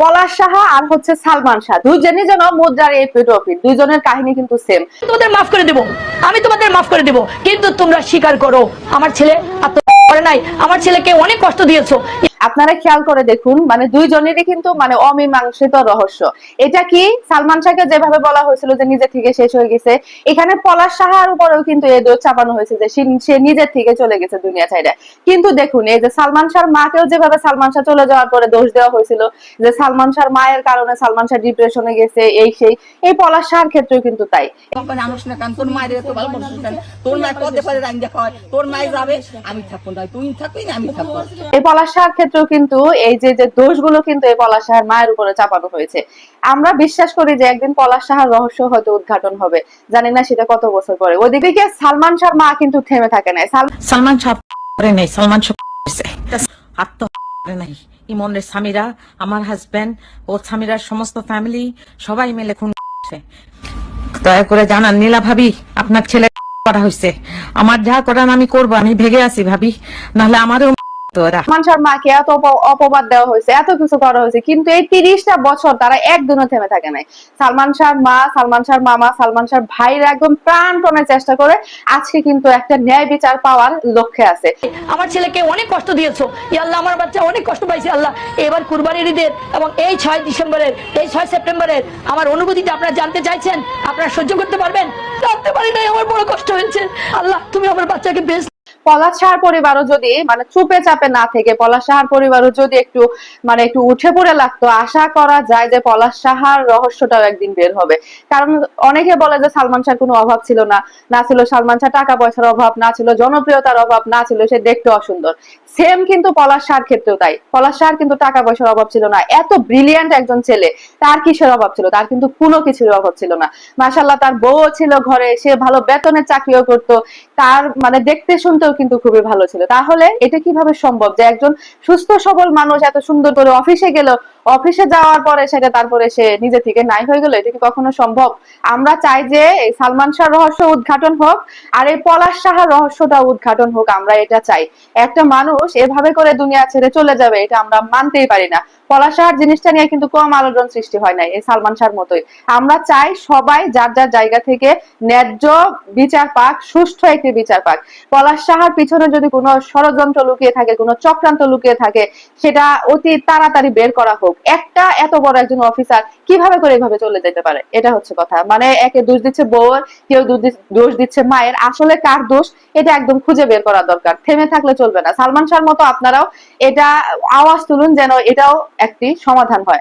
পলাশ সাহা আর হচ্ছে সালমান শাহ। দুইজনই যেন মুদ্রার এই পিটোপিট দুইজনের কাহিনী কিন্তু সেম তোমাদের মাফ করে দেব। আমি তোমাদের মাফ করে দেব। কিন্তু তোমরা স্বীকার করো, আমার ছেলে আত্মহত্যা করে নাই। আমার ছেলেকে অনেক কষ্ট দিয়েছ। আপনারা খেয়াল করে দেখুন মানে দুইজনেরই কিন্তু মানে অমীমাংসিত রহস্য। এটা কি? সালমান শাহকে যেভাবে বলা হয়েছিল যে নিজে থেকে শেষ হয়ে গেছে, এখানে পলাশ সাহার উপরেও কিন্তু এই দোষ চাপানো হয়েছে যে সে- নিজের থেকে চলে গেছে দুনিয়া ছাইড়ে। কিন্তু দেখুন, এই যে সালমান শাহর মাকেও যেভাবে সালমান শাহ চলে যাওয়ার পরে দোষ দেওয়া হয়েছিল, যে সালমান শাহর মায়ের কারণে সালমান শাহ ডিপ্রেশনে গেছে, এই সেই, এই পলাশ শাহর ক্ষেত্রেও কিন্তু তাই। এই পলাশ শাহর ক্ষেত্রেও কিন্তু এই যে যে দোষগুলো কিন্তু এই পলাশ শাহর মায়ের উপরে চাপানো হয়েছে। আমরা বিশ্বাস করি যে একদিন পলাশ শাহর রহস্য হয়তো উদ্ঘাটন হবে। জানি না সেটা কত বছর পরে। ওদিকে সালমান শাহর মা কিন্তু থেমে থাকে না সালমান শাহ সালমান শাহ ইমনের স্বামীরা, আমার হাজবেন্ড ও সমস্ত ফ্যামিলি সবাই মিলে খুন দয়া করে জানান, নীলা ভাবি, আপনার ছেলে করা হয়েছে। আমার যা করার আমি করব, আমি ভেগে আছি ভাবি। নাহলে আমারও মাকে এত অপবাদ দেওয়া হয়েছে এত কিছু করা হয়েছে কিন্তু এই তিরিশটা বছর তারা একদিনও থেমে থাকে নাই। সালমান শাহর মা সালমান শাহর মামা সালমান শাহর ভাইরা একদম চেষ্টা করে আজকে কিন্তু একটা ন্যায় বিচার পাওয়ার লক্ষ্যে আছে। আমার ছেলেকে অনেক কষ্ট দিয়েছ। ই আল্লাহ আমার বাচ্চা অনেক কষ্ট পাইছে আল্লাহ। এবার কুরবানির ঈদের এবং এই ছয় ডিসেম্বরের এই ছয় সেপ্টেম্বরের আমার অনুভূতিটা আপনারা জানতে চাইছেন? আপনারা সহ্য করতে পারবেন? জানতে পারি নাই আমার বড় কষ্ট হয়েছে। আল্লাহ তুমি আমার বাচ্চাকে বেশ পলাশ সাহার পরিবারও যদি মানে চুপে চাপে না থেকে পলাশ সাহার পরিবারও যদি একটু মানে একটু উঠে পড়ে লাগতো, আশা করা যায় যে পলাশ সাহার রহস্যটাও একদিন বের হবে। কারণ অনেকে বলে যে সালমান শাহর কোনো অভাব ছিল না। না ছিল সালমান শাহ টাকা পয়সার অভাব, না ছিল জনপ্রিয়তার অভাব, না ছিল সে দেখতে অসুন্দর। সেম কিন্তু পলাশ শাহর ক্ষেত্রেও তাই। পলাশ শাহর কিন্তু টাকা পয়সার অভাব ছিল না। এত ব্রিলিয়ান্ট একজন ছেলে, তার কিসের অভাব ছিল? তার কিন্তু কোনো কিছুর অভাব ছিল না। মাশাল্লাহ তার বউ ছিল ঘরে, সে ভালো বেতনের চাকরিও করতো। তার মানে দেখতে শুনতেও কিন্তু খুবই ভালো ছিল। তাহলে এটা কীভাবে সম্ভব যে একজন সুস্থ, সবল মানুষ এত সুন্দর করে অফিসে গেল অফিসে যাওয়ার পরে সেটা তারপরে সে নিজে থেকে নাই হয়ে গেল, এটা কি কখনো সম্ভব? আমরা চাই যে এই সালমান শাহ রহস্য উদ্ঘাটন হোক আর এই পলাশ সাহার রহস্যটা উদ্ঘাটন হোক, আমরা এটা চাই। একটা মানুষ এভাবে করে দুনিয়া ছেড়ে চলে যাবে, এটা আমরা মানতেই পারি না। পলাশ সাহার জিনিসটা নিয়ে কিন্তু কম আলোড়ন সৃষ্টি হয় নাই এই সালমান শাহর মতোই। আমরা চাই সবাই যার যার জায়গা থেকে ন্যায্য বিচার পাক, সুষ্ঠু একটি বিচার পাক। পলাশ সাহার পিছনে যদি কোনো ষড়যন্ত্র লুকিয়ে থাকে, কোনো চক্রান্ত লুকিয়ে থাকে, সেটা অতি তাড়াতাড়ি বের করা হোক। একটা এত বড় একজন অফিসার কীভাবে করে এভাবে চলে যেতে পারে? এটা হচ্ছে কথা। মানে একে দোষ দিচ্ছে বউয়ের, কেউ দোষ দিচ্ছে- মায়ের। আসলে কার দোষ? এটা একদম খুঁজে বের করা দরকার। থেমে থাকলে চলবে না। সালমান শাহর মতো আপনারাও এটা আওয়াজ তুলুন যেন এটাও একটি সমাধান হয়।